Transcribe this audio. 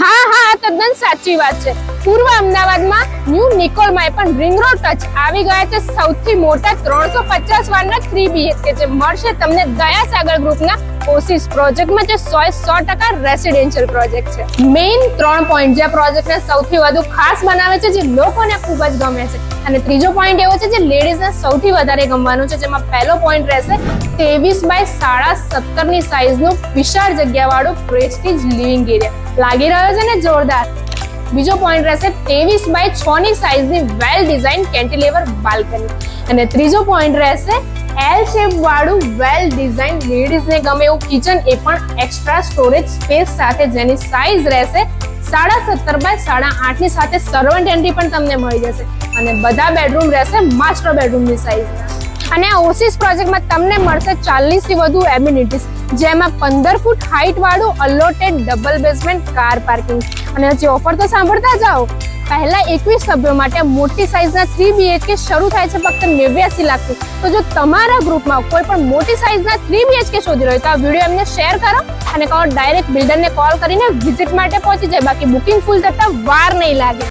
હા હા તદ્દન સાચી વાત છે. પૂર્વ અમદાવાદમાં ન્યૂ નિકોલમાં પણ રિંગ રોડ ટચ આવી ગયા છે. સૌથી મોટા ત્રણસો પચાસ વાળના થ્રી બીએચકે જે મળશે તમને દયા સાગર ગ્રુપના ઓસિસ પ્રોજેક્ટમાં, જે સો સો ટકા રેસિડેન્શિયલ પ્રોજેક્ટ છે. મેઇન ત્રણ પોઈન્ટ જે પ્રોજેક્ટને સૌથી વધુ ખાસ બનાવે છે, જે લોકોને ખૂબ જ ગમે છે. અને ત્રીજો પોઈન્ટ એવો છે, જે લેડીઝને સૌથી વધારે ગમવાનું છે, જેમાં પહેલો પોઈન્ટ રહેશે ત્રેવીસ બાય સાડા સત્તરની સાઈઝનું વિશાળ જગ્યાવાળું પ્રેસ્ટીજ લિવિંગ એરિયા લાગી રહ્યો છે ને જોરદાર. બીજો પોઈન્ટ રહેશે ત્રેવીસ બાય છ ની સાઈઝની વેલ ડિઝાઇન કેન્ટિલેવર બાલ્કની અને ત્રીજો પોઈન્ટ રહેશે એલ શેપ વાળું વેલ ડિઝાઇન લેડીઝને ગમે એવું કિચન એ પણ એક્સ્ટ્રા સ્ટોરેજ સ્પેસ સાથે જેની સાઈઝ રહેશે સાડા સત્તર બાય સાડા આઠની સાથે સર્વન્ટ એન્ટ્રી પણ તમને મળી જશે. અને બધા બેડરૂમ રહેશે માસ્ટર બેડરૂમની સાઈઝના અને આ ઓસિસ પ્રોજેક્ટમાં તમને મળશે ચાલીસથી વધુ એમ્યુનિટીઝ જેમાં પંદર ફૂટ હાઈટ વાળું allotted double basement car parking અને હજી ઓફર તો સાંભળતા જાઓ પહેલા એકવીસ સભ્યો માટે મોટી સાઇઝના થ્રી બીએચકે શરૂ થાય છે ફક્ત નેવ્યાસી લાખથી. તો જો તમારા ગ્રુપમાં કોઈ પણ મોટી સાઇઝના થ્રી બીએચકે શોધી રહ્યો હોય તો આ વીડિયો એમને શેર કરો અને કહો ડાયરેક્ટ બિલ્ડરને કોલ કરીને વિઝિટ માટે પહોંચી જાય. બાકી બુકિંગ ફૂલ થતા વાર નહીં લાગે.